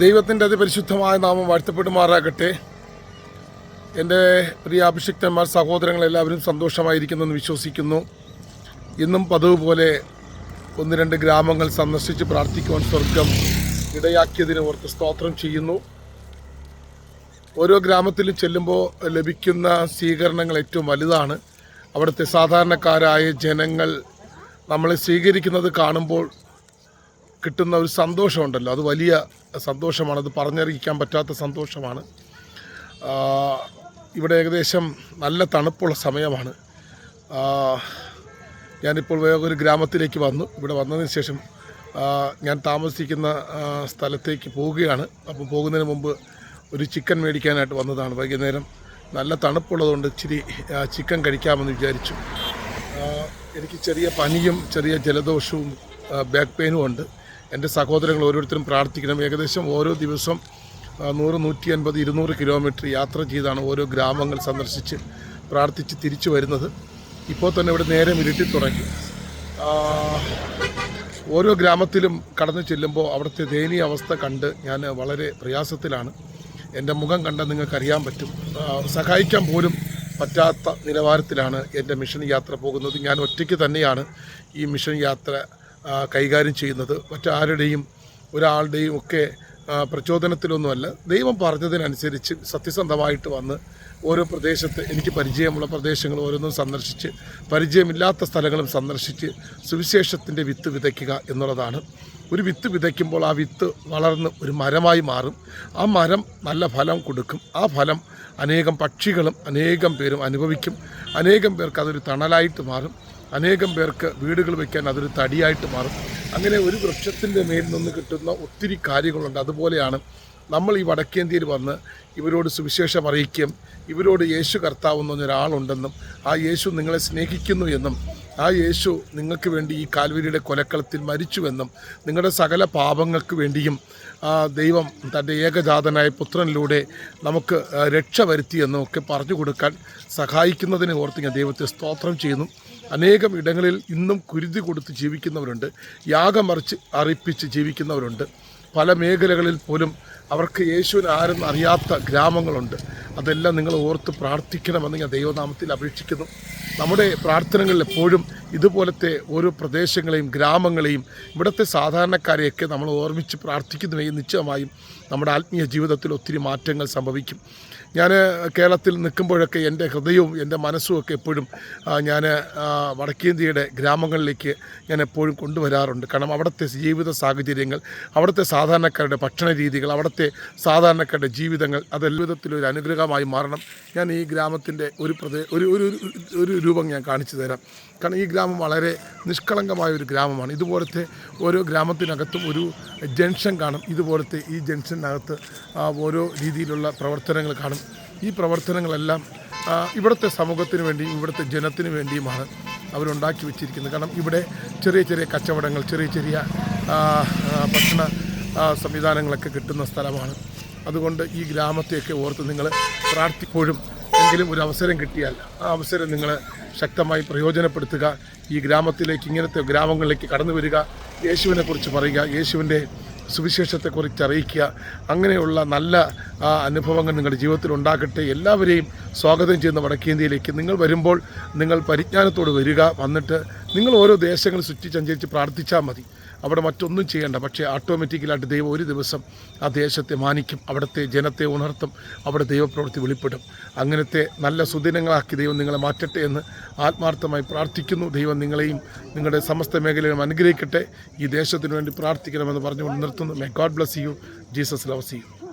ദൈവത്തിന്റെ അതിപരിശുദ്ധമായ നാമം വാഴ്ത്തപ്പെടുമാറാകട്ടെ. എന്റെ പ്രിയ അഭിഷിക്തന്മാർ സഹോദരങ്ങളെല്ലാവരും സന്തോഷമായിരിക്കുന്നെന്ന് വിശ്വസിക്കുന്നു. ഇന്നും പതിവ് പോലെ ഒന്ന് രണ്ട് ഗ്രാമങ്ങൾ സന്ദർശിച്ച് പ്രാർത്ഥിക്കുവാൻ സ്വർഗം ഇടയാക്കിയതിന് ഓർത്ത് സ്തോത്രം ചെയ്യുന്നു. ഓരോ ഗ്രാമത്തിലും ചെല്ലുമ്പോൾ ലഭിക്കുന്ന സ്വീകരണങ്ങൾ ഏറ്റവും വലുതാണ്. അവിടുത്തെ സാധാരണക്കാരായ ജനങ്ങൾ നമ്മളെ സ്വീകരിക്കുന്നത് കാണുമ്പോൾ കിട്ടുന്ന ഒരു സന്തോഷമുണ്ടല്ലോ. അത് വലിയ സന്തോഷമാണ്. അത് പറഞ്ഞറിയിക്കാൻ പറ്റാത്ത സന്തോഷമാണ്. ഇവിടെ ഏകദേശം നല്ല തണുപ്പുള്ള സമയമാണ്. ഞാനിപ്പോൾ ഒരു ഗ്രാമത്തിലേക്ക് വന്നു. ഇവിടെ വന്നതിന് ശേഷം ഞാൻ താമസിക്കുന്ന സ്ഥലത്തേക്ക് പോവുകയാണ്. അപ്പോൾ പോകുന്നതിന് മുമ്പ് ഒരു ചിക്കൻ മേടിക്കാനായിട്ട് വന്നതാണ്. വൈകുന്നേരം നല്ല തണുപ്പുള്ളതുകൊണ്ട് ഇച്ചിരി ചിക്കൻ കഴിക്കാമെന്ന് വിചാരിച്ചു. എനിക്ക് ചെറിയ പനിയും ചെറിയ ജലദോഷവും ബാക്ക് പെയിനും ഉണ്ട്. എന്റെ സഹോദരങ്ങൾ ഓരോരുത്തരും പ്രാർത്ഥിക്കണം. ഏകദേശം ഓരോ ദിവസം നൂറ് നൂറ്റി അൻപത് ഇരുന്നൂറ് കിലോമീറ്റർ യാത്ര ചെയ്താണ് ഓരോ ഗ്രാമങ്ങൾ സന്ദർശിച്ച് പ്രാർത്ഥിച്ച് തിരിച്ചു വരുന്നത്. ഇപ്പോൾ തന്നെ ഇവിടെ നേരെ ഇരുട്ടി തുടങ്ങി. ഓരോ ഗ്രാമത്തിലും കടന്നു ചെല്ലുമ്പോൾ അവിടുത്തെ ദയനീയ അവസ്ഥ കണ്ട് ഞാൻ വളരെ പ്രയാസത്തിലാണ്. എന്റെ മുഖം കണ്ടാൽ നിങ്ങൾക്കറിയാൻ പറ്റും. സഹായിക്കാൻ പോലും പറ്റാത്ത നിലവാരത്തിലാണ് എന്റെ മിഷൻ യാത്ര പോകുന്നത്. ഞാൻ ഒറ്റയ്ക്ക് തന്നെയാണ് ഈ മിഷൻ യാത്ര കൈകാര്യം ചെയ്യുന്നത്. മറ്റാരുടെയും ഒരാളുടെയും ഒക്കെ പ്രചോദനത്തിലൊന്നുമല്ല. ദൈവം പറഞ്ഞതിനനുസരിച്ച് സത്യസന്ധമായിട്ട് വന്ന് ഓരോ പ്രദേശത്ത് എനിക്ക് പരിചയമുള്ള പ്രദേശങ്ങൾ ഓരോന്നും സന്ദർശിച്ച് പരിചയമില്ലാത്ത സ്ഥലങ്ങളും സന്ദർശിച്ച് സുവിശേഷത്തിന്റെ വിത്ത് വിതയ്ക്കുക എന്നുള്ളതാണ്. ഒരു വിത്ത് വിതയ്ക്കുമ്പോൾ ആ വിത്ത് വളർന്ന് ഒരു മരമായി മാറും. ആ മരം നല്ല ഫലം കൊടുക്കും. ആ ഫലം അനേകം പക്ഷികളും അനേകം പേരും അനുഭവിക്കും. അനേകം പേർക്ക് അതൊരു തണലായിട്ട് മാറും. അനേകം പേർക്ക് വീടുകൾ വയ്ക്കാൻ അതൊരു തടിയായിട്ട് മാറും. അങ്ങനെ ഒരു വൃക്ഷത്തിന്റെ മേൽ നിന്ന് കിട്ടുന്ന ഒത്തിരി കാര്യങ്ങളുണ്ട്. അതുപോലെയാണ് നമ്മൾ ഈ വടക്കേന്ത്യയിൽ വന്ന് ഇവരോട് സുവിശേഷം അറിയിക്കും. ഇവരോട് യേശു കർത്താവുന്ന ഒരാളുണ്ടെന്നും ആ യേശു നിങ്ങളെ സ്നേഹിക്കുന്നു എന്നും ആ യേശു നിങ്ങൾക്ക് വേണ്ടി ഈ കാൽവരിയുടെ കൊലക്കളത്തിൽ മരിച്ചുവെന്നും നിങ്ങളുടെ സകല പാപങ്ങൾക്ക് വേണ്ടിയും ദൈവം തന്റെ ഏകജാതനായ പുത്രനിലൂടെ നമുക്ക് രക്ഷ വരുത്തിയെന്നും ഒക്കെ പറഞ്ഞു കൊടുക്കാൻ സഹായിക്കുന്നതിനെ ഓർത്ത് ഞാൻ ദൈവത്തെ സ്തോത്രം ചെയ്യുന്നു. അനേകം ഇടങ്ങളിൽ ഇന്നും കുരുതി കൊടുത്ത് ജീവിക്കുന്നവരുണ്ട്. യാഗമറിച്ച് അറിയിപ്പിച്ച് ജീവിക്കുന്നവരുണ്ട്. പല മേഖലകളിൽ പോലും അവർക്ക് യേശുവിന് ആരെന്ന് അറിയാത്ത ഗ്രാമങ്ങളുണ്ട്. അതെല്ലാം നിങ്ങൾ ഓർത്ത് പ്രാർത്ഥിക്കണമെന്ന് ഞാൻ ദൈവനാമത്തിൽ അപേക്ഷിക്കുന്നു. നമ്മുടെ പ്രാർത്ഥനകളിൽ എപ്പോഴും ഇതുപോലത്തെ ഓരോ പ്രദേശങ്ങളെയും ഗ്രാമങ്ങളെയും ഇവിടുത്തെ സാധാരണക്കാരെയൊക്കെ നമ്മൾ ഓർമ്മിച്ച് പ്രാർത്ഥിക്കുന്നുവെങ്കിൽ നിശ്ചയമായും നമ്മുടെ ആത്മീയ ജീവിതത്തിൽ ഒത്തിരി മാറ്റങ്ങൾ സംഭവിക്കും. ഞാൻ കേരളത്തിൽ നിൽക്കുമ്പോഴൊക്കെ എന്റെ ഹൃദയവും എന്റെ മനസ്സും ഒക്കെ എപ്പോഴും ഞാൻ വടക്കേന്ത്യയുടെ ഗ്രാമങ്ങളിലേക്ക് ഞാൻ എപ്പോഴും കൊണ്ടുവരാറുണ്ട്. കാരണം അവിടുത്തെ ജീവിത സാഹചര്യങ്ങൾ അവിടുത്തെ സാധാരണക്കാരുടെ ഭക്ഷണ രീതികൾ അവിടുത്തെ സാധാരണക്കാരുടെ ജീവിതങ്ങൾ അതെല്ലാ വിധത്തിലൊരു അനുഗ്രഹമായി മാറണം. ഞാൻ ഈ ഗ്രാമത്തിന്റെ ഒരു പ്രദേ ഒരു ഒരു ഒരു- രൂപം ഞാൻ കാണിച്ചു തരാം. കാരണം ഈ ഗ്രാമം വളരെ നിഷ്കളങ്കമായ ഒരു ഗ്രാമമാണ്. ഇതുപോലത്തെ ഓരോ ഗ്രാമത്തിനകത്തും ഒരു ജംഗ്ഷൻ കാണും. ഇതുപോലത്തെ ഈ ജംഗ്ഷനകത്ത് ആ, ഓരോ രീതിയിലുള്ള പ്രവർത്തനങ്ങൾ കാണും. ഈ പ്രവർത്തനങ്ങളെല്ലാം ഇവിടുത്തെ സമൂഹത്തിന് വേണ്ടിയും ഇവിടുത്തെ ജനത്തിന് വേണ്ടിയുമാണ് അവരുണ്ടാക്കി വെച്ചിരിക്കുന്നത്. കാരണം ഇവിടെ ചെറിയ ചെറിയ കച്ചവടങ്ങൾ ചെറിയ ചെറിയ ഭക്ഷണ സംവിധാനങ്ങളൊക്കെ കിട്ടുന്ന സ്ഥലമാണ്. അതുകൊണ്ട് ഈ ഗ്രാമത്തെയൊക്കെ ഓർത്ത് നിങ്ങൾ പ്രാർത്ഥിപ്പോഴും എങ്കിലും ഒരു അവസരം കിട്ടിയാൽ ആ അവസരം നിങ്ങൾ ശക്തമായി പ്രയോജനപ്പെടുത്തുക. ഈ ഗ്രാമത്തിലേക്ക് ഇങ്ങനത്തെ ഗ്രാമങ്ങളിലേക്ക് കടന്നു വരിക. യേശുവിനെക്കുറിച്ച് പറയുക. യേശുവിന്റെ സുവിശേഷത്തെക്കുറിച്ച് അറിയിക്കുക അങ്ങനെയുള്ള നല്ല അനുഭവങ്ങൾ നിങ്ങളുടെ ജീവിതത്തിൽ ഉണ്ടാകട്ടെ എല്ലാവരെയും സ്വാഗതം ചെയ്യുന്ന വടക്കേന്ത്യയിലേക്ക് നിങ്ങൾ വരുമ്പോൾ നിങ്ങൾ പരിജ്ഞാനത്തോട് വരിക. വന്നിട്ട് നിങ്ങൾ ഓരോ ദേശങ്ങൾ ചുറ്റി സഞ്ചരിച്ച് പ്രാർത്ഥിച്ചാൽ മതി. അവിടെ മറ്റൊന്നും ചെയ്യേണ്ട. പക്ഷേ ഓട്ടോമാറ്റിക്കലായിട്ട് ദൈവം ഒരു ദിവസം ആ ദേശത്തെ മാനിക്കും. അവിടുത്തെ ജനത്തെ ഉണർത്തും. അവിടെ ദൈവപ്രവൃത്തി വെളിപ്പെടും. അങ്ങനത്തെ നല്ല സുദിനങ്ങളാക്കി ദൈവം നിങ്ങളെ മാറ്റട്ടെ എന്ന് ആത്മാർത്ഥമായി പ്രാർത്ഥിക്കുന്നു. ദൈവം നിങ്ങളെയും നിങ്ങളുടെ സമസ്ത മേഖലയും അനുഗ്രഹിക്കട്ടെ. ഈ ദേശത്തിന് വേണ്ടി പ്രാർത്ഥിക്കണമെന്ന് പറഞ്ഞുകൊണ്ട് നിർത്തുന്നു. May God bless you Jesus loves you